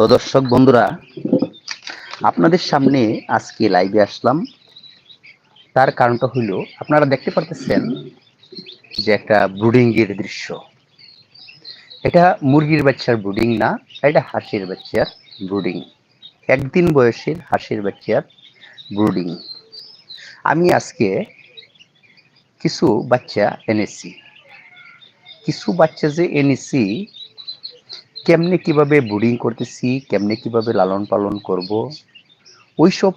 তো দর্শক বন্ধুরা, আপনাদের সামনে আজকে লাইভে আসলাম। তার কারণটা হইল, আপনারা দেখতে পারতেছেন যে একটা ব্রুডিং এর দৃশ্য। এটা মুরগির বাচ্চার ব্রুডিং না, এটা হাঁসের বাচ্চার ব্রুডিং। একদিন বয়সের হাঁসের বাচ্চার ব্রুডিং। আমি আজকে কিছু বাচ্চা এনেছি। কিছু বাচ্চা যে এনেছি কেমনে কীভাবে ব্রুডিং করতেছি, কেমনে কীভাবে লালন পালন করব, ওইসব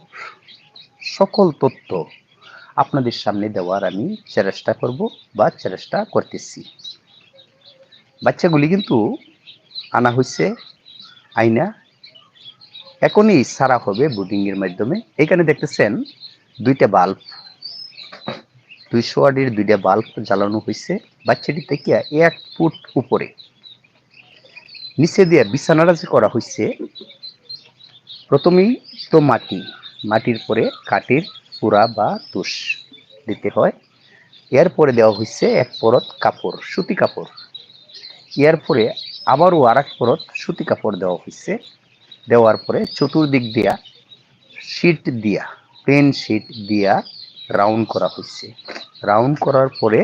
সকল তথ্য আপনাদের সামনে দেওয়ার আমি চেষ্টা করব বা চেষ্টা করতেছি। বাচ্চাগুলি কিন্তু আনা হয়েছে আইনা, এখনই সারা হবে ব্রুডিং এর মাধ্যমে। এখানে দেখতেছেন দুইটা বাল্ব দুইশো ওয়ার্ডের দুইটা বাল্ব জ্বালানো হয়েছে বাচ্চাটি থেকে এক ফুট উপরে। নিচে দিয়ে বিছানাটা যে করা হয়েছে প্রথমেই তো মাটি, মাটির পরে কাটির পুরা বা তুষ দিতে হয়। এরপরে দেওয়া হয়েছে এক পরত কাপড়, সুতি কাপড়। এরপরে আবারও আর এক পরত সুতি কাপড় দেওয়া হয়েছে দেওয়ার পরে চতুর্দিক দিয়া শিট দিয়া পেন শিট দিয়া রাউন্ড করা হয়েছে রাউন্ড করার পরে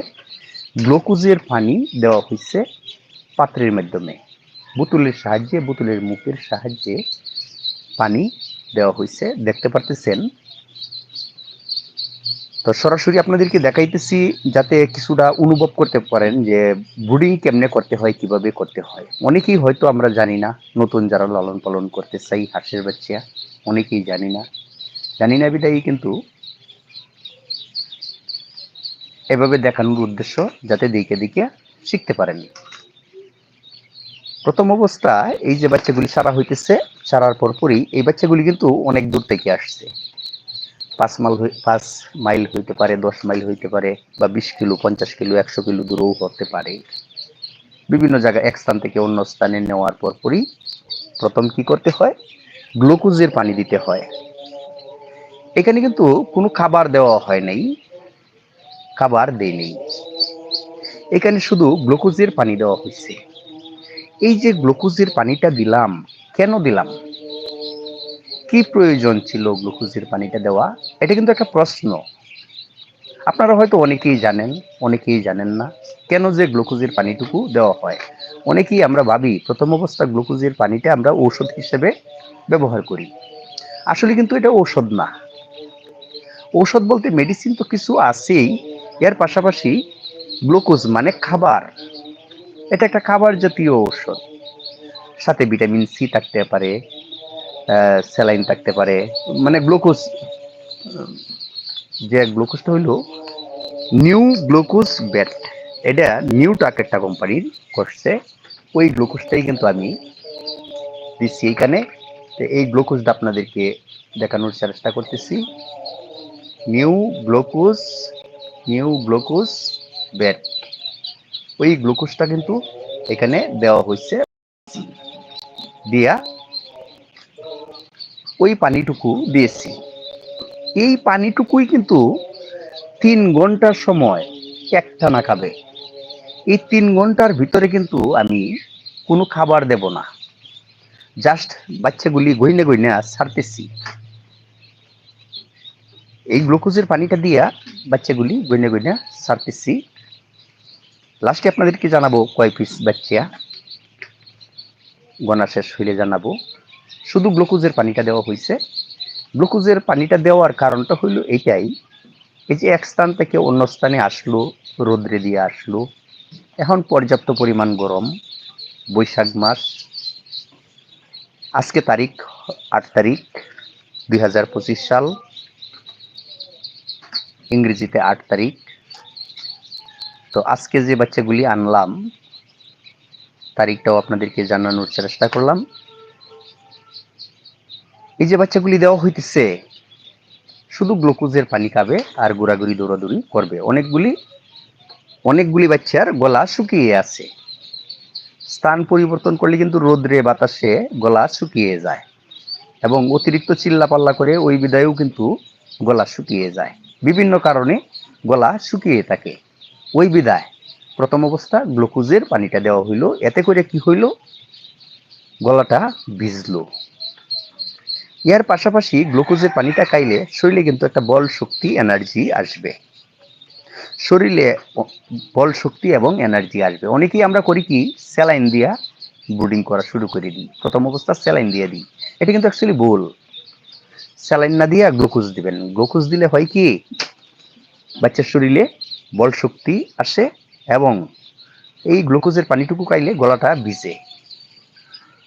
গ্লুকোজের পানি দেওয়া হয়েছে পাত্রের মাধ্যমে। বোতলের সাহায্যে, বোতলের মুখের সাহায্যে পানি দেওয়া হয়েছে দেখতে পারতেছেন? তো সরাসরি আপনাদেরকে দেখাইতেছি যাতে কিছুটা অনুভব করতে পারেন যে ব্রুডিং কেমনে করতে হয়, কীভাবে করতে হয়। অনেকেই হয়তো আমরা জানি না, নতুন যারা লালন পালন করতে চাই, হাঁসের বাচ্চা, অনেকেই জানি না। জানি না বিদায়ী কিন্তু এভাবে দেখানোর উদ্দেশ্য যাতে দিকে দিকে শিখতে পারেন। প্রথম অবস্থায় এই যে বাচ্চাগুলি সারা হইতেছে, সারার পরপরই এই বাচ্চাগুলি কিন্তু অনেক দূর থেকে আসছে। পাঁচ মাইল পাঁচ মাইল হইতে পারে, দশ মাইল হইতে পারে, বা বিশ কিলো, পঞ্চাশ কিলো, একশো কিলো দূরেও হতে পারে। বিভিন্ন জায়গায় এক স্থান থেকে অন্য স্থানে নেওয়ার পরপরই প্রথম কি করতে হয়? গ্লুকোজের পানি দিতে হয়। এখানে কিন্তু কোনো খাবার দেওয়া হয় নাই, খাবার দেয়নি এখানে শুধু গ্লুকোজের পানি দেওয়া হয়েছে এই যে গ্লুকোজের পানিটা দিলাম, কেন দিলাম? কি প্রয়োজন ছিল গ্লুকোজের পানিটা দেওয়া? এটা কিন্তু একটা প্রশ্ন। আপনারা হয়তো অনেকেই জানেন অনেকেই জানেন না কেন যে গ্লুকোজের পানিটুকু দেওয়া হয়। অনেকেই আমরা ভাবি, প্রথম অবস্থা গ্লুকোজের পানিটা আমরা ঔষধ হিসেবে ব্যবহার করি। আসলে কিন্তু এটা ঔষধ না। ঔষধ বলতে মেডিসিন তো কিছু আছেই, এর পাশাপাশি গ্লুকোজ মানে খাবার। এটা একটা খাবার জাতীয় ঔষধ। সাথে ভিটামিন সি থাকতে পারে স্যালাইন থাকতে পারে মানে গ্লুকোজ, যে গ্লুকোজটা হইল, নিউ গ্লুকোজ ব্যাট। এটা নিউ টাক একটা কোম্পানির করছে। ওই গ্লুকোজটাই কিন্তু আমি দিচ্ছি এইখানে তো এই গ্লুকোজটা আপনাদেরকে দেখানোর চেষ্টা করতেছি। নিউ গ্লুকোজ নিউ গ্লুকোজ ব্যাট। ওই গ্লুকোজটা কিন্তু এখানে দেওয়া হয়েছে। দিয়া ওই পানিটুকু দিয়েছি। এই পানিটুকুই কিন্তু তিন ঘণ্টার সময় একটানা খাবে। এই তিন ঘণ্টার ভিতরে কিন্তু আমি কোনো খাবার দেব না। জাস্ট বাচ্চাগুলি গইনে গইনে ছাড়তেছি। এই গ্লুকোজের পানিটা দিয়া বাচ্চাগুলি গইনে গইনে ছাড়তেছি। লাস্টে আপনাদেরকে জানাব কয় পিস বাচ্চা গনা শেষ হইলে জানাব। শুধু গ্লুকোজের পানিটা দেওয়া হয়েছে গ্লুকোজের পানিটা দেওয়ার কারণটা হইল এটাই এই যে এক স্থান থেকে অন্য স্থানে আসলো, রোদ্রে দিয়ে আসলো। এখন পর্যাপ্ত পরিমাণ গরম, বৈশাখ মাস। আজকে তারিখ আট তারিখ দু হাজার পঁচিশ সাল। ইংরেজিতে আট তারিখ। তো আজকে যে বাচ্চাগুলি আনলাম, তারিখটাও আপনাদেরকে জানানোর চেষ্টা করলাম। এই যে বাচ্চাগুলি দেওয়া হইতেছে, শুধু গ্লুকোজের পানি খাবে আর ঘোরাঘুরি দৌড়াদৌড়ি করবে। অনেকগুলি অনেকগুলি বাচ্চার গলা শুকিয়ে আছে। স্থান পরিবর্তন করলে কিন্তু রোদ্রে, বাতাসে গলা শুকিয়ে যায় এবং অতিরিক্ত চিল্লা পাল্লা করে ওই বিদায়েও কিন্তু গলা শুকিয়ে যায়। বিভিন্ন কারণে গলা শুকিয়ে থাকে। ওই বিদায়। প্রথম অবস্থা গ্লুকোজের পানিটা দেওয়া হইল। এতে করে কি হইল? গলাটা ভিজলো। এর পাশাপাশি গ্লুকোজের পানিটা খাইলে শরীরে কিন্তু একটা বল শক্তি, এনার্জি আসবে। শরীরে বল শক্তি এবং এনার্জি আসবে। অনেকেই আমরা করি কি, স্যালাইন দিয়া ব্রুডিং করা শুরু করে দিই। প্রথম অবস্থা স্যালাইন দিয়ে দিই। এটা কিন্তু অ্যাকচুয়ালি ভুল। স্যালাইন না দিয়ে গ্লুকোজ দিবেন। গ্লুকোজ দিলে হয় কি? বাচ্চার শরীরে বল শক্তি আসে এবং এই গ্লুকোজের পানিটুকু খাইলে গলাটা ভিজে।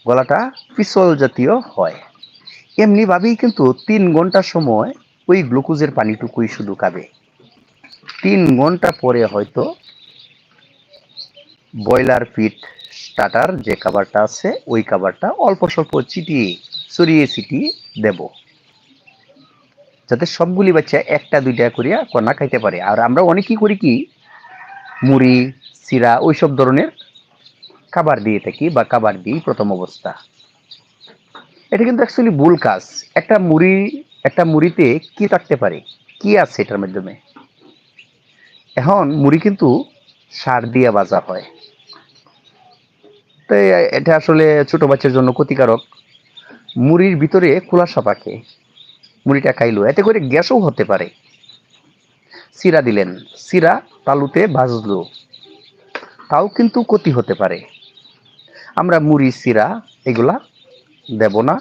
গলাটা পিছল জাতীয় হয়। এমনিভাবেই কিন্তু তিন ঘণ্টা সময় ওই গ্লুকোজের পানিটুকুই শুধু খাবে। তিন ঘণ্টা পরে হয়তো ব্রয়লার ফিট স্টার্টার যে খাবারটা আছে, ওই খাবারটা অল্প স্বল্প চিটিয়ে, ছড়িয়ে ছিটিয়ে দেব। যাতে সবগুলি বাচ্চা একটা, দুইটা করিয়া কন্যা খাইতে পারে। আর আমরা অনেকেই করি কি, মুড়ি চিরা ওইসব ধরনের খাবার দিয়ে থাকি বা খাবার দিই প্রথম অবস্থা। এটা কিন্তু অ্যাকচুয়ালি ভুল কাজ। একটা মুড়ি, একটা মুড়িতে কি থাকতে পারে? কি আছে এটার মাধ্যমে? এখন মুড়ি কিন্তু সার দিয়ে বাজা হয়। তো এটা আসলে ছোট বাচ্চার জন্য ক্ষতিকারক। মুড়ির ভিতরে খোলা পাকে মুড়িটা খাইলো। এতে করে গ্যাসও হতে পারে। সিরা দিলেন। সিরা তালুতে ভাজলো। তাও কিন্তু ক্ষতি হতে পারে। আমরা মুড়ি সিরা এগুলা দেব না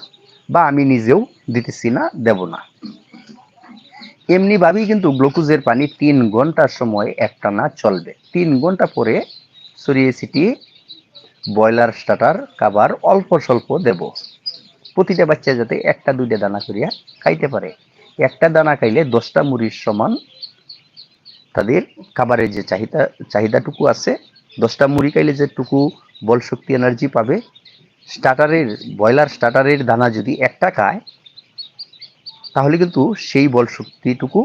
বা আমি নিজেও দিতেছি না, দেব না। এমনিভাবেই কিন্তু গ্লুকোজের পানি তিন ঘণ্টার সময় একটানা চলবে। তিন ঘণ্টা পরে সরিয়ে সিটি ব্রয়লার স্টার্টার খাবার অল্প স্বল্প দেব। প্রতিটা বাচ্চা যাতে একটা, দুইটা দানা করিয়া খাইতে পারে। একটা দানা খাইলে দশটা মুড়ির সমান তাদের খাবারের যে চাহিদা, চাহিদাটুকু আছে। দশটা মুড়ি খাইলে যেটুকু বল শক্তি এনার্জি পাবে। স্টার্টারের, ব্রয়লার স্টার্টারের দানা যদি একটা খায়, তাহলে কিন্তু সেই বল শক্তিটুকু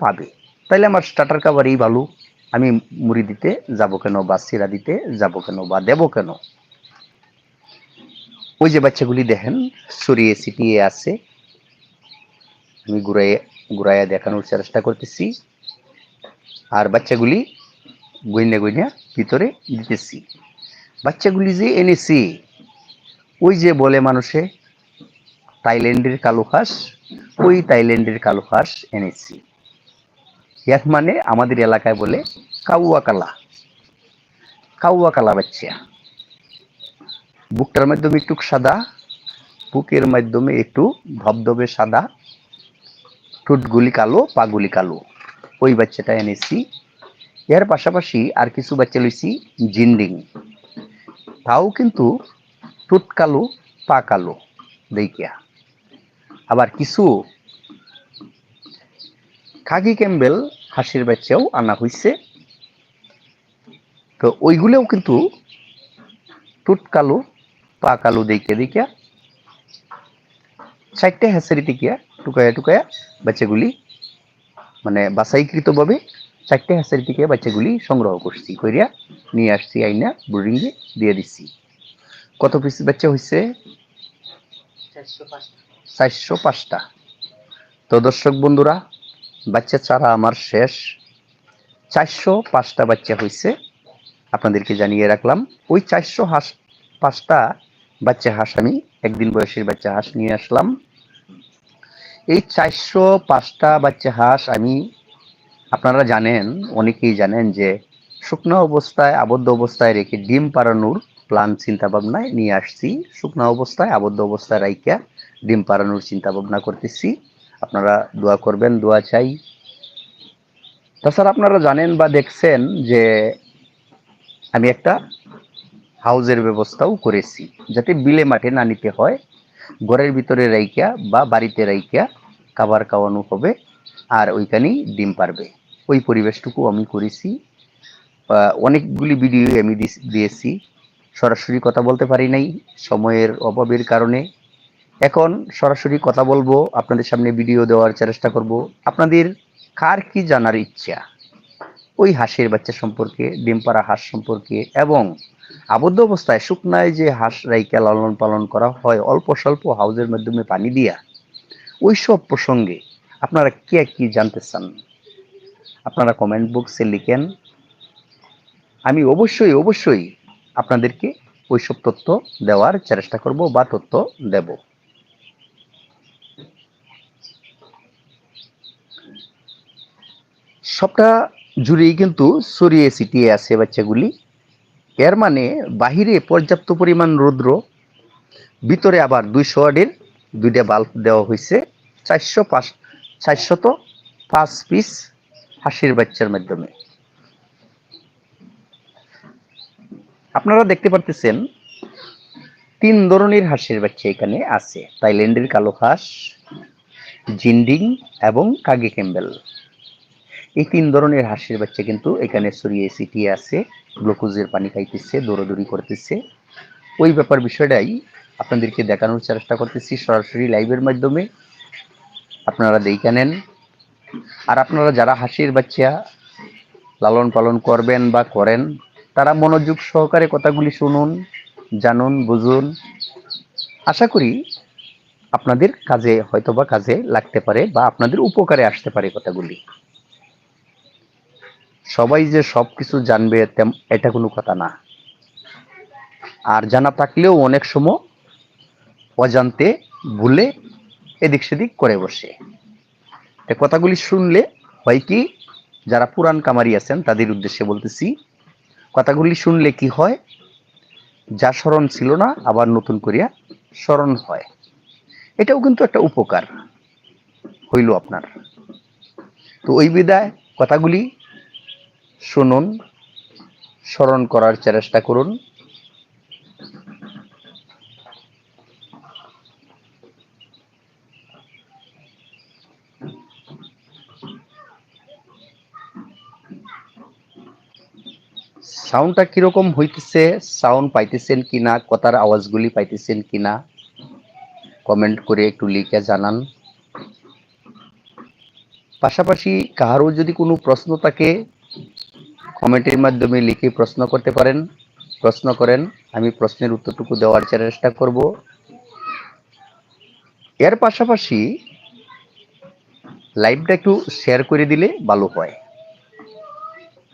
পাবে। তাইলে আমার স্টার্টার খাবারই ভালো। আমি মুড়ি দিতে যাব কেন বা সিরা দিতে যাব কেন বা দেব কেন? ওই যে বাচ্চাগুলি দেখেন সরিয়ে ছিটিয়ে আছে। আমি ঘুরাইয়ে, ঘুরাইয়া দেখানোর চেষ্টা করতেছি। আর বাচ্চাগুলি গইনা গইনা ভিতরে দিতেছি। বাচ্চাগুলি যে এনেছি, ওই যে বলে মানুষে, থাইল্যান্ডের কালো হাঁস ওই থাইল্যান্ডের কালো হাঁস এনেছি। এর মানে আমাদের এলাকায় বলে কাউয়া কালা কাউয়া কালা বাচ্চা। বুকটার মাধ্যমে একটু সাদা, বুকের মাধ্যমে একটু ধবধবে সাদা, ঠোঁটগুলি কালো, পাগুলি কালো। ওই বাচ্চাটা এনেছি। এর পাশাপাশি আর কিছু বাচ্চা লইছি জিন্ডিং তাও কিন্তু ঠোঁট কালো, পা কালো, দেখিয়া। আবার কিছু খাগি ক্যাম্বেল হাসির বাচ্চাও আনা হয়েছে তো ওইগুলোও কিন্তু টুট কালো পা আলু দেখে দেখিয়া চারটে হ্যাসারি টিকিয়া, টুকায়া টুকায়া বাচ্চাগুলি মানে বাছাইকৃতভাবে চারটে হ্যাসারি থেকে বাচ্চাগুলি সংগ্রহ করছি, কইরা নিয়ে আসছি, আইনা ব্রিডিংয়ে দিয়ে দিচ্ছি। কত পিস বাচ্চা হয়েছে চারশো পাঁচটা। তো দর্শক বন্ধুরা, বাচ্চা চারা আমার শেষ। চারশো পাঁচটা বাচ্চা হয়েছে আপনাদেরকে জানিয়ে রাখলাম। ওই চারশো হাঁস, পাঁচটা বাচ্চা হাঁস আমি, একদিন বয়সের বাচ্চা হাঁস নিয়ে আসলাম। এই চারশো পাঁচটা বাচ্চা হাঁস আমি, আপনারা জানেন, অনেকেই জানেন যে শুকনো অবস্থায়, আবদ্ধ অবস্থায় রেখে ডিম পাড়ানোর প্ল্যান চিন্তা ভাবনায় নিয়ে আসছি। শুকনো অবস্থায়, আবদ্ধ অবস্থায় রাইকা ডিম পাড়ানোর চিন্তা ভাবনা করতেছি। আপনারা দোয়া করবেন, দোয়া চাই। তাছাড়া আপনারা জানেন বা দেখছেন যে আমি একটা হাউজের ব্যবস্থাও করেছি, যাতে বিলে মাঠে না নিতে হয়। ঘরের ভিতরে রাইকা বা বাড়িতে রাইকা খাবার খাওয়ানো হবে আর ওইখানেই ডিম পারবে। ওই পরিবেশটুকু আমি করেছি। অনেকগুলি ভিডিও আমি দিয়েছি। সরাসরি কথা বলতে পারি নাই, সময়ের অভাবের কারণে। এখন সরাসরি কথা বলব, আপনাদের সামনে ভিডিও দেওয়ার চেষ্টা করব। আপনাদের কার কি জানার ইচ্ছা? ওই হাঁসের বাচ্চা সম্পর্কে, ডিম পাড়া হাঁস সম্পর্কে এবং আবদ্ধ অবস্থায় শুকনায় যে হাঁস রাইকা লালন পালন করা হয়, অল্প স্বল্প হাউজের মাধ্যমে পানি দিয়া ওই সব প্রসঙ্গে আপনারা কে কি জানতে চান? আপনারা কমেন্ট বক্সে লিখেন। আমি অবশ্যই অবশ্যই আপনাদেরকে ওইসব তথ্য দেওয়ার চেষ্টা করব বা তথ্য দেব। সবটা জুড়েই কিন্তু ছড়িয়ে ছিটিয়ে আছে বাচ্চাগুলি। এর মানে বাহিরে পর্যাপ্ত পরিমাণ রৌদ্র, ভিতরে আবার দুইশো ওয়ার্ডের দুইটা বাল্ব দেওয়া হয়েছে চারশো পাঁচ, চারশত পাঁচ পিস হাসির বাচ্চার মাধ্যমে। আপনারা দেখতে পারতেছেন, তিন ধরনের হাঁসের বাচ্চা এখানে আছে থাইল্যান্ডের কালো হাঁস, জিন্ডিং এবং কাগে ক্যাম্বেল। এই তিন ধরনের হাঁসের বাচ্চা কিন্তু এখানে ছড়িয়ে ছিটিয়ে আছে, গ্লুকোজের পানি খাইতেছে, দৌড়াদৌড়ি করতেছে। ওই ব্যাপার বিষয়টাই আপনাদেরকে দেখানোর চেষ্টা করতেছি সরাসরি লাইভের মাধ্যমে। আপনারা দেখে নেন। আর আপনারা যারা হাসির বাচ্চা লালন পালন করবেন বা করেন, তারা মনোযোগ সহকারে কথাগুলি শুনুন, জানুন, বুঝুন। আশা করি আপনাদের কাজে হয়তোবা কাজে লাগতে পারে বা আপনাদের উপকারে আসতে পারে কথাগুলি। সবাই যে সবকিছু জানবে, তেম- এটা কোনো কথা না। আর জানা থাকলেও অনেক সময় অজান্তে ভুলে এদিক সেদিক করে বসে। কথাগুলি শুনলে হয় কি, যারা পুরান কামারি আছেন, তাদের উদ্দেশ্যে বলতেছি, কথাগুলি শুনলে কি হয়, যা স্মরণ ছিল না, আবার নতুন করিয়া স্মরণ হয়। এটাও কিন্তু একটা উপকার হইল আপনার। তো ওই বিদায়, কথাগুলি শুনুন, স্মরণ করার চেষ্টা করুন। সাউন্ডটা কীরকম হইতেছে? সাউন্ড পাইতেছেন কিনা? কথার আওয়াজগুলি পাইতেছেন কিনা? কমেন্ট করে একটু লিখে জানান। পাশাপাশি কারও যদি কোনো প্রশ্ন থাকে কমেন্টের মাধ্যমে লিখে প্রশ্ন করতে পারেন। প্রশ্ন করেন, আমি প্রশ্নের উত্তরটুকু দেওয়ার চেষ্টা করব। এর পাশাপাশি লাইভটা একটু শেয়ার করে দিলে ভালো হয়।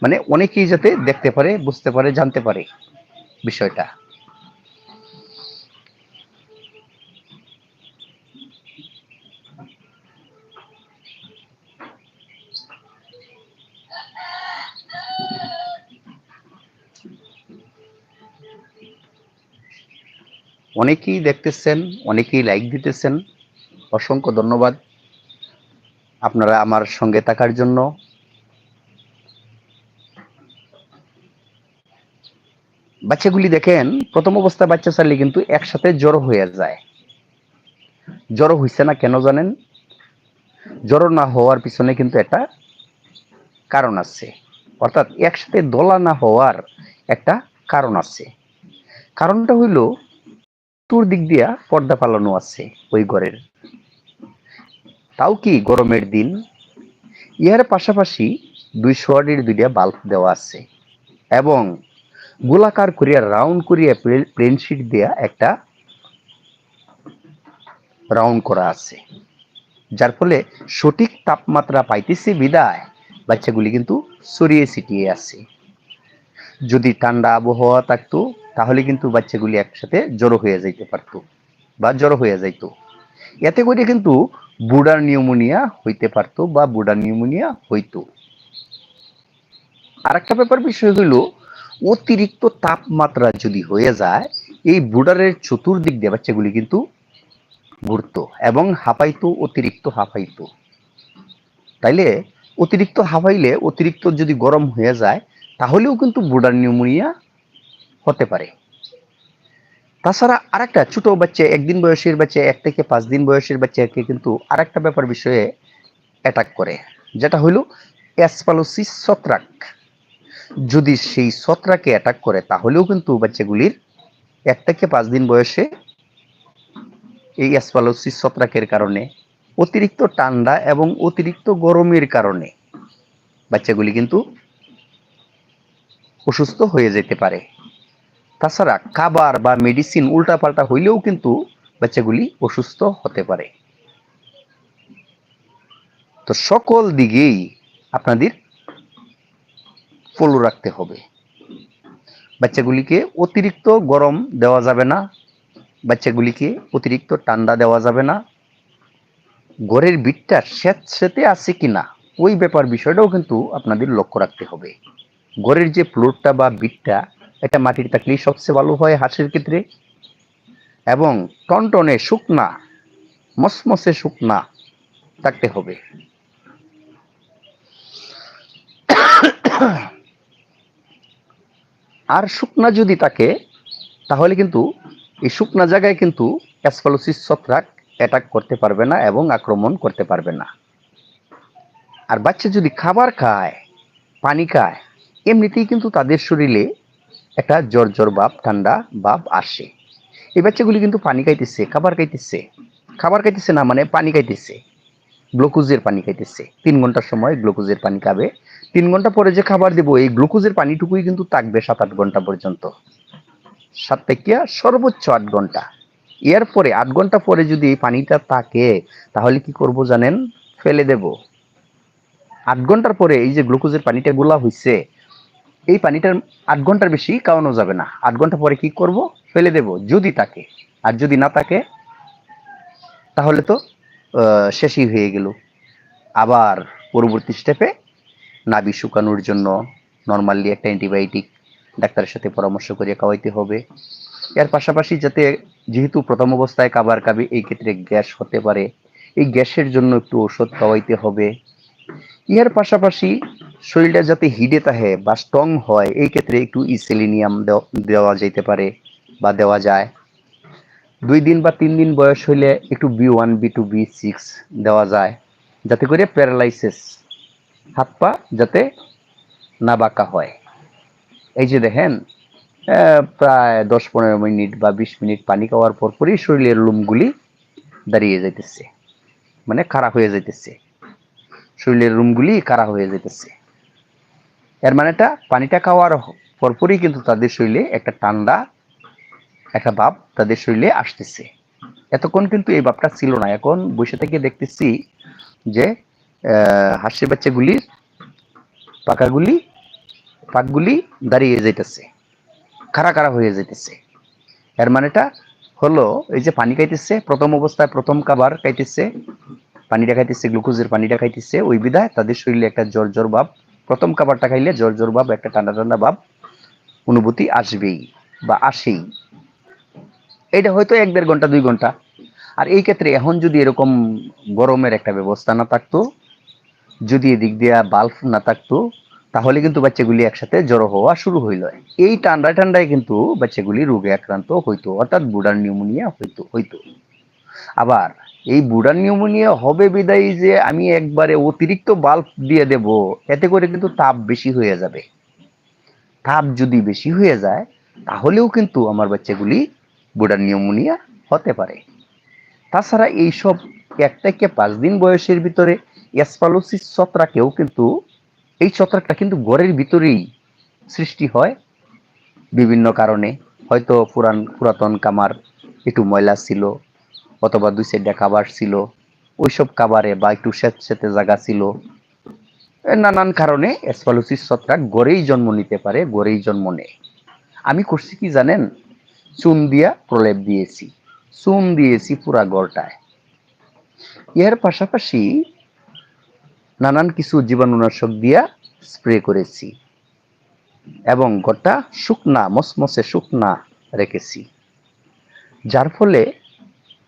মানে অনেকেই যাতে দেখতে পারে, বুঝতে পারে, জানতে পারে বিষয়টা। অনেকেই দেখতেছেন, অনেকেই লাইক দিতেছেন। অসংখ্য ধন্যবাদ। আপনারা আমার সঙ্গে থাকার জন্য। বাচ্চাগুলি দেখেন, প্রথম অবস্থায় বাচ্চা চাইলে কিন্তু একসাথে জড়ো হয়ে যায়। জড়ো হইছে না কেন জানেন? জড়ো না হওয়ার পিছনে কিন্তু একটা কারণ আছে। অর্থাৎ একসাথে দলা না হওয়ার একটা কারণ আছে। কারণটা হইল তোর দিক দিয়া পর্দা পালানো আছে ওই ঘরের। তাও কি গরমের দিন? ইহার পাশাপাশি দুই সোয়ারির দুইটা বাল্ব দেওয়া আছে এবং গোলাকার করিয়া রাউন্ড করিয়া প্লেন শিট দেয়া একটা রাউন্ড করা আছে। যার ফলে সঠিক তাপমাত্রা পাইতেছে বিদায়। বাচ্চাগুলি কিন্তু ছড়িয়ে ছিটিয়ে আছে। যদি ঠান্ডা আবহাওয়া থাকতো, তাহলে কিন্তু বাচ্চাগুলি একসাথে জড়ো হয়ে যাইতে পারতো বা জড়ো হয়ে যাইতো। এতে করে কিন্তু বুডার নিউমোনিয়া হইতে পারতো বা বুডার নিউমোনিয়া হইতো। আর একটা ব্যাপার বিষয় হইল, অতিরিক্ত তাপমাত্রা যদি হয়ে যায়, এই বুডারের চতুর্দিক দিয়ে বাচ্চাগুলি কিন্তু ঘুরতো এবং হাঁপাইতো, অতিরিক্ত হাঁপাইতো। তাইলে অতিরিক্ত হাঁপাইলে অতিরিক্ত যদি গরম হয়ে যায় তাহলেও কিন্তু বুডার নিউমোনিয়া হতে পারে। তাছাড়া আরেকটা ছোট বাচ্চা, একদিন বয়সের বাচ্চা, এক থেকে পাঁচ দিন বয়সের বাচ্চাকে কিন্তু আরেকটা ব্যাপার বিষয়ে অ্যাটাক করে, যেটা হইল অ্যাসপালোসিস ছত্রাক। যদি সেই ছত্রাকে অ্যাটাক করে, তাহলেও কিন্তু বাচ্চাগুলির এক থেকে পাঁচ দিন বয়সে এই অ্যাসপালোসিস ছত্রাকের কারণে, অতিরিক্ত ঠান্ডা এবং অতিরিক্ত গরমের কারণে বাচ্চাগুলি কিন্তু অসুস্থ হয়ে যেতে পারে। তাছাড়া খাবার বা মেডিসিন উল্টাপাল্টা হইলেও কিন্তু বাচ্চাগুলি অসুস্থ হতে পারে। তো সকল দিকেই আপনাদের ফলো রাখতে হবে। বাচ্চাগুলিকে অতিরিক্ত গরম দেওয়া যাবে না। বাচ্চাগুলিকে অতিরিক্ত ঠান্ডা দেওয়া যাবে না। ঘরের বিটটা স্যাঁতস্যাঁতে আছে কিনা, ওই ব্যাপার বিষয়টাও কিন্তু আপনাদের লক্ষ্য রাখতে হবে। ঘরের যে ফ্লোরটা বা বিটটা, এটা মাটির থাকলেই সবচেয়ে ভালো হয় হাঁসের ক্ষেত্রে। এবং টনটনে শুকনা, মসমসে শুকনা থাকতে হবে। আর শুকনা যদি থাকে, তাহলে কিন্তু এই শুকনা জায়গায় কিন্তু অ্যাসফালোসিস ছত্রাক অ্যাটাক করতে পারবে না এবং আক্রমণ করতে পারবে না। আর বাচ্চা যদি খাবার খায়, পানি খায় এমনিতেই কিন্তু তাদের শরীরে একটা জ্বর জ্বর ভাব, ঠান্ডা ভাব আসে। এই বাচ্চাগুলি কিন্তু পানি খাইতেছে, খাবার খাইতেছে। খাবার খাইতেছে না মানে পানি খাইতেছে। গ্লুকোজের পানি খাইতেছে। তিন ঘণ্টার সময় গ্লুকোজের পানি খাবে। তিন ঘণ্টা পরে যে খাবার দেবো, এই গ্লুকোজের পানিটুকুই কিন্তু থাকবে সাত আট ঘণ্টা পর্যন্ত। সাত থেকে সর্বোচ্চ আট ঘণ্টা। এর পরে আট ঘণ্টা পরে যদি এই পানিটা থাকে, তাহলে কি করব জানেন? ফেলে দেব। আট ঘণ্টার পরে এই যে গ্লুকোজের পানিটা গোলা হইছে এই পানিটার আট ঘণ্টার বেশি খাওয়ানো যাবে না। আট ঘণ্টা পরে কি করব? ফেলে দেব, যদি থাকে। আর যদি না থাকে, তাহলে তো শেষই হয়ে গেল। আবার পরবর্তী স্টেপে নাবি শুকানোর জন্য নর্মালি একটা অ্যান্টিবায়োটিক ডাক্তারের সাথে পরামর্শ করে খাওয়াইতে হবে। এর পাশাপাশি যাতে যেহেতু প্রথম অবস্থায় কাবার খাবে এই ক্ষেত্রে গ্যাস হতে পারে, এই গ্যাসের জন্য একটু ওষুধ খাওয়াইতে হবে। ইহার পাশাপাশি শরীরটা যাতে হিডে থাকে বা স্ট্রং হয়, এই ক্ষেত্রে একটু ইসেলিনিয়াম দেওয়া যেতে পারে বা দেওয়া যায়। দুই দিন বা তিন দিন বয়স হইলে একটু B one B two B six দেওয়া যায়, যাতে করে প্যারালাইসিস হাত পা যাতে না বাঁকা হয়। এই যে দেখেন প্রায় দশ পনেরো মিনিট বা বিশ মিনিট পানি খাওয়ার পর পরই শরীরের লোমগুলি দাঁড়িয়ে যাইতেছে মানে খারাপ হয়ে যাইতেছে। শরীরের রুমগুলি কারা হয়ে যেতেছে। এর মানেটা পানিটা খাওয়ার পরপরই কিন্তু তাদের শরীরে একটা ঠান্ডা, একটা ভাব তাদের শরীরে আসতেছে। এতক্ষণ কিন্তু এই ভাবটা ছিল না। এখন বসে থেকে দেখতেছি যে হাঁসের বাচ্চাগুলির পাকাগুলি পাকগুলি দাঁড়িয়ে যাইতেছে খাড়া খাড়া হয়ে যাইতেছে এর মানেটা হলো, এই যে পানি খাইতেছে, প্রথম অবস্থায় প্রথম খাবার খাইতেছে পানিটা খাইতেছে, গ্লুকোজের পানিটা খাইতেছে, ওই বিধায় তাদের শরীরে একটা জ্বর জ্বর ভাব, প্রথম খাবারটা খাইলে জ্বর জ্বর ভাব, একটা ঠান্ডা ঠান্ডা ভাব অনুভূতি আসবেই বা আসেই। এটা হয়তো এক দেড় ঘণ্টা, দুই ঘণ্টা। আর এই ক্ষেত্রে এখন যদি এরকম গরমের একটা ব্যবস্থা না থাকতো, যদি এদিক দিয়া বাল্ব না থাকতো, তাহলে কিন্তু বাচ্চাগুলি একসাথে জড়ো হওয়া শুরু হইল। এই ঠান্ডায় ঠান্ডায় কিন্তু বাচ্চাগুলি রোগে আক্রান্ত হইতো, অর্থাৎ বুডার নিউমোনিয়া হইতো হইতো। আবার এই বুডার নিউমোনিয়া হবে বিদায়ী যে আমি একবারে অতিরিক্ত বাল্ব দিয়ে দেব, এতে করে কিন্তু তাপ বেশি হয়ে যাবে। তাপ যদি বেশি হয়ে যায়, তাহলেও কিন্তু আমার বাচ্চাগুলি বুডার নিউমোনিয়া হতে পারে। তাছাড়া এইসব এক থেকে পাঁচ দিন বয়সের ভিতরে অ্যাসপালোসিস ছত্রাকেও কিন্তু, এই ছত্রাকটা কিন্তু ঘরের ভিতরেই সৃষ্টি হয়। বিভিন্ন কারণে, হয়তো পুরান পুরাতন কামার একটু ময়লা ছিল অথবা দুই সাইডে খাবার ছিল, ওইসব খাবারে বা একটু স্যাঁতস্যাঁতে জায়গা ছিল। নানান কারণে অ্যাসপালোসিস ছত্রাক গড়েই জন্ম নিতে পারে, গড়েই জন্ম নেয়। আমি করছি কি জানেন? চুন দিয়া প্রলেপ দিয়েছি, চুন দিয়েছি পুরা গড়টায়। এর পাশাপাশি নানান কিছু জীবাণুনাশক দিয়া স্প্রে করেছি এবং গড়টা শুকনা মসমসে শুকনা রেখেছি। যার ফলে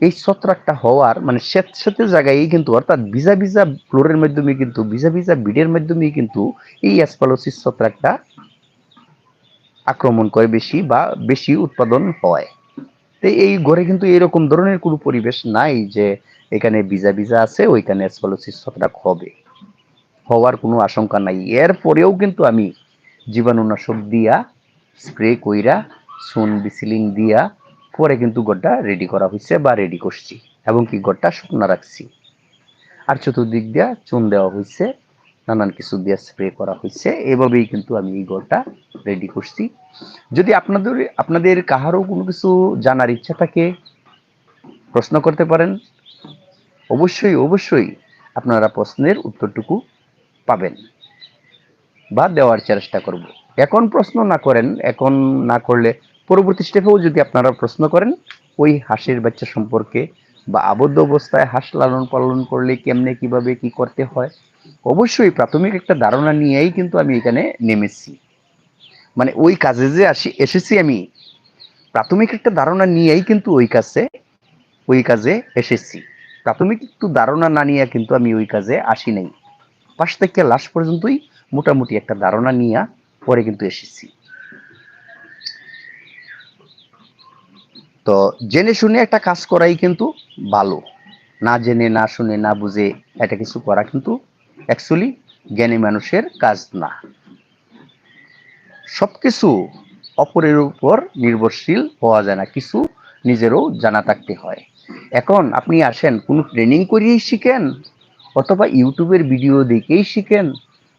এই ছত্রাকটা হওয়ার মানে স্বেতে জায়গায় কিন্তু, অর্থাৎ ভিজা ভিজা ফ্লোরের মাধ্যমে কিন্তু, ভিজা ভিজা বিডের মাধ্যমে কিন্তু এই অ্যাসপালোসিস ছত্রাকটা আক্রমণ করে বেশি বা বেশি উৎপাদন হয়। তো এই ঘরে কিন্তু এরকম ধরনের কোনো পরিবেশ নাই যে এখানে ভিজা ভিজা আছে, ওইখানে অ্যাসপালোসিস ছত্রাক হবে। হওয়ার কোনো আশঙ্কা নাই। এরপরেও কিন্তু আমি জীবাণুনাশক দিয়া, স্প্রে কইরা, সুন বিসিলিং দিয়া পরে কিন্তু গড়টা রেডি করা হয়েছে বা রেডি করছি এবং কি গড়টা শুকনা রাখছি। আর চতুর্দিক দিয়া চুন দেওয়া হয়েছে, নানান কিছু দিয়ে স্প্রে করা হয়েছে, এভাবেই কিন্তু আমি এই গড়টা রেডি করছি। যদি আপনাদের আপনাদের কাহারও কোনো কিছু জানার ইচ্ছা থাকে, প্রশ্ন করতে পারেন। অবশ্যই অবশ্যই আপনারা প্রশ্নের উত্তরটুকু পাবেন বা দেওয়ার চেষ্টা করব। এখন প্রশ্ন না করেন, এখন না করলে পরবর্তী স্টেপেও যদি আপনারা প্রশ্ন করেন, ওই হাঁসের বাচ্চা সম্পর্কে বা আবদ্ধ অবস্থায় হাঁস লালন পালন করলে কেমনে, কীভাবে, কি করতে হয়, অবশ্যই প্রাথমিক একটা ধারণা নিয়েই কিন্তু আমি এখানে নেমেছি। মানে ওই কাজে যে আসি, এসেছি আমি, প্রাথমিক একটা ধারণা নিয়েই কিন্তু ওই কাছে ওই কাজে এসেছি। প্রাথমিক একটু ধারণা না নিয়ে কিন্তু আমি ওই কাজে আসি নাই। পাশ থেকে লাস্ট পর্যন্তই মোটামুটি একটা ধারণা নিয়ে পরে কিন্তু এসেছি। তো জেনে শুনে একটা কাজ করাই কিন্তু ভালো। না জেনে, না শুনে, না বুঝে এটা কিছু করা কিন্তু অ্যাকচুয়ালি জ্ঞানী মানুষের কাজ না। সবকিছু অপরের উপর নির্ভরশীল হওয়া যায় না, কিছু নিজেরও জানা থাকতে হয়। এখন আপনি আসেন, কোনো ট্রেনিং করিয়েই শিখেন, অথবা ইউটিউবের ভিডিও দেখেই শিখেন,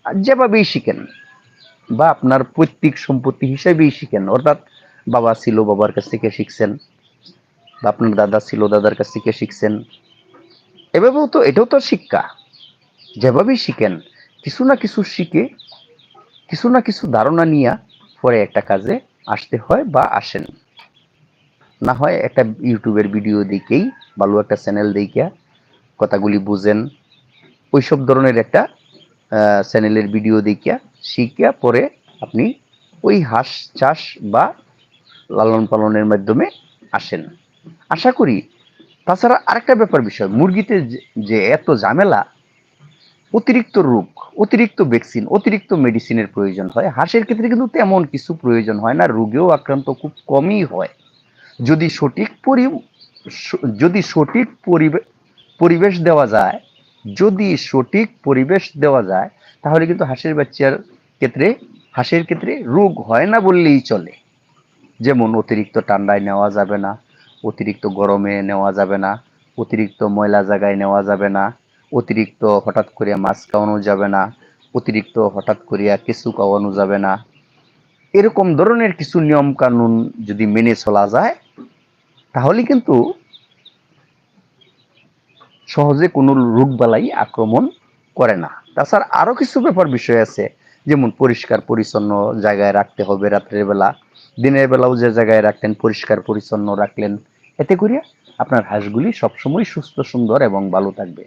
আর যেভাবেই শিখেন, বা আপনার পৈতৃক সম্পত্তি হিসেবেই শিখেন, অর্থাৎ বাবা ছিল, বাবার কাছ থেকে শিখছেন বা আপনার দাদা ছিল, দাদার কাছ থেকে শিখছেন। এভাবেও তো এটাও তো শিক্ষা। যেভাবেই শিখেন, কিছু না কিছু শিখে, কিছু না কিছু ধারণা নিয়ে পরে একটা কাজে আসতে হয় বা আসেন। না হয় একটা ইউটিউবের ভিডিও দেখেই, ভালো একটা চ্যানেল দেখিয়া কথাগুলি বুঝেন। ওইসব ধরনের একটা চ্যানেলের ভিডিও দেখিয়া শিখিয়া পরে আপনি ওই হাঁস চাষ বা লালন পালনের মাধ্যমে আসেন। আশা করি। তাছাড়া আরেকটা ব্যাপার বিষয়, মুরগিতে যে- এত ঝামেলা, অতিরিক্ত রোগ, অতিরিক্ত ভ্যাকসিন অতিরিক্ত মেডিসিনের প্রয়োজন হয়। হাঁসের ক্ষেত্রে কিন্তু তেমন কিছু প্রয়োজন হয় না, রোগেও আক্রান্ত খুব কমই হয়। যদি সঠিক পরি, যদি সঠিক পরিবে- পরিবেশ দেওয়া যায়, যদি সঠিক পরিবেশ দেওয়া যায়, তাহলে কিন্তু হাঁসের বাচ্চার ক্ষেত্রে, হাঁসের ক্ষেত্রে রোগ হয় না বললেই চলে। যেমন অতিরিক্ত ঠান্ডায় নেওয়া যাবে না। অতিরিক্ত গরমে নেওয়া যাবে না, অতিরিক্ত ময়লা জায়গায় নেওয়া যাবে না, অতিরিক্ত হঠাৎ করে মাছ খাওয়ানো যাবে না, অতিরিক্ত হঠাৎ করিয়া কিছু খাওয়ানো যাবে না। এরকম ধরনের কিছু নিয়ম কানুন যদি মেনে চলা যায়, তাহলে কিন্তু সহজে কোনো রোগবালাই আক্রমণ করে না। তাছাড়া আরও কিছু ব্যাপার বিষয় আছে, যেমন পরিষ্কার পরিচ্ছন্ন জায়গায় রাখতে হবে রাত্রের বেলা। দিনের বেলাও যে জায়গায় রাখলেন পরিষ্কার পরিচ্ছন্ন রাখলেন এতে করিয়া আপনার হাঁসগুলি সবসময় সুস্থ, সুন্দর এবং ভালো থাকবে।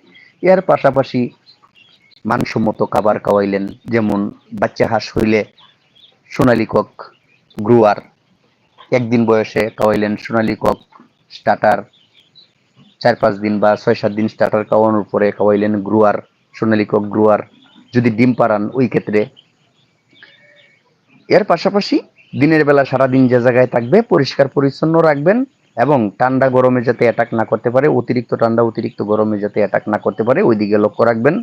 এর পাশাপাশি মানসম্মত খাবার খাওয়াইলেন, যেমন বাচ্চা হাঁস হইলে সোনালী কক, গ্রুয়ার, একদিন বয়সে খাওয়াইলেন সোনালী কক স্টার্টার চার পাঁচ দিন বা ছয় সাত দিন স্টার্টার খাওয়ানোর পরে খাওয়াইলেন গ্রুয়ার, সোনালী কক গ্রুয়ার। যদি ডিম পারান ওই ক্ষেত্রে। এর পাশাপাশি দিনের বেলা সারাদিন যে জায়গায় থাকবে পরিষ্কার পরিচ্ছন্ন রাখবেন এবং ঠান্ডা গরমে যাতে অ্যাটাক না করতে পারে, অতিরিক্ত ঠান্ডা, অতিরিক্ত গরমে যাতে অ্যাটাক না করতে পারে ওই দিকে লক্ষ্য রাখবেন।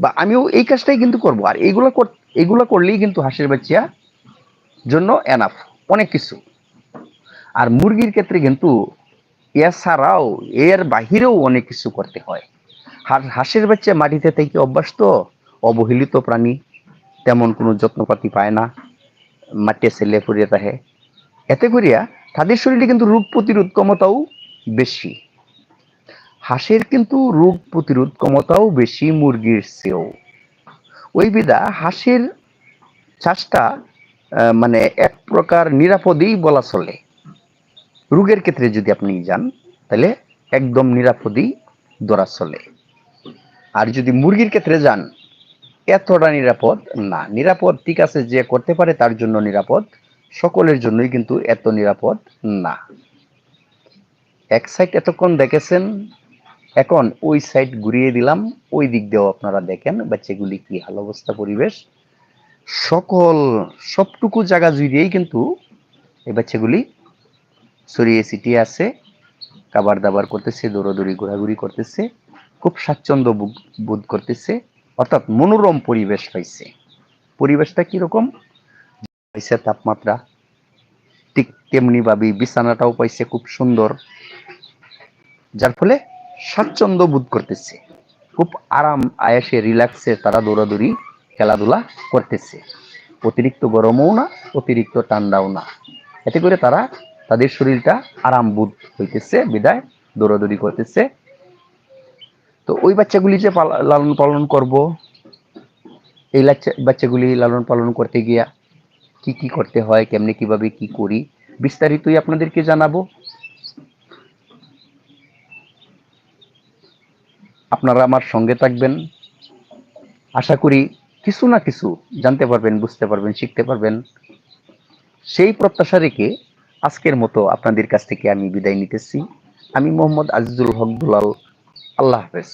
বা আমিও এই কাজটাই কিন্তু করব। আর এইগুলো এইগুলো করলেই কিন্তু হাঁসের বাচ্চা জন্য এনাফ অনেক কিছু। আর মুরগির ক্ষেত্রে কিন্তু এছাড়াও এর বাহিরেও অনেক কিছু করতে হয়। হাঁস- হাঁসের বাচ্চা মাটিতে থেকে অভ্যাস তো অবহেলিত প্রাণী তেমন কোনো যত্নপাতি পায় না। মাটিতে ছেলে পড়িয়া থাকে এতে করিয়া তাদের শরীরে কিন্তু রোগ প্রতিরোধ ক্ষমতাও বেশি। হাঁসের কিন্তু রোগ প্রতিরোধ ক্ষমতাও বেশি মুরগির চেয়েও। ওই বিধা হাঁসের চাষটা মানে এক প্রকার নিরাপদেই বলা চলে। রোগের ক্ষেত্রে যদি আপনি যান, তাহলে একদম নিরাপদেই ধরা চলে। আর যদি মুরগির ক্ষেত্রে যান, এতটা নিরাপদ না। নিরাপদ ঠিক আছে যে করতে পারে, তার জন্য নিরাপদ। সকলের জন্যই কিন্তু এত নিরাপদ না। এক সাইড এতক্ষণ দেখেছেন, এখন ওই সাইড ঘুরিয়ে দিলাম, ওই দিক দিয়েও আপনারা দেখেন বাচ্চাগুলি কি হাল অবস্থা, পরিবেশ। সকল, সবটুকু জায়গা জুড়িয়েই কিন্তু এই বাচ্চাগুলি ছড়িয়ে ছিটিয়ে আছে, খাবার দাবার করতেছে, দৌড়াদৌড়ি, ঘোরাঘুরি করতেছে, খুব স্বাচ্ছন্দ্য বোধ- করতেছে, অর্থাৎ মনোরম পরিবেশ পাইছে। পরিবেশটা কীরকম? পাইছে তাপমাত্রা। ঠিক তেমনি ভাবে বিছানাটাও পাইছে খুব সুন্দর। যার ফলে স্বাচ্ছন্দ্য বোধ করতেছে। খুব আরাম, আয়াসে রিল্যাক্সে তারা দৌড়াদৌড়ি, খেলাধুলা করতেছে। অতিরিক্ত গরমও না, অতিরিক্ত ঠান্ডাও না। এতে করে তারা তাদের শরীরটা আরাম বোধ হইতেছে, বিদায় দৌড়াদৌড়ি করতেছে। তো ওই বাচ্চাগুলি যে লালন পালন করব, এই বাচ্চাগুলি লালন পালন করতে গিয়া কি কি করতে হয়, কেমনে কীভাবে কি করি, বিস্তারিতই আপনাদেরকে জানাব। আপনারা আমার সঙ্গে থাকবেন। আশা করি কিছু না কিছু জানতে পারবেন, বুঝতে পারবেন, শিখতে পারবেন। সেই প্রত্যাশা রেখে আজকের মতো আপনাদের কাছ থেকে আমি বিদায় নিতেছি। আমি মোহাম্মদ আজিজুল হক দুলাল। আল্লাহ হাফেজ।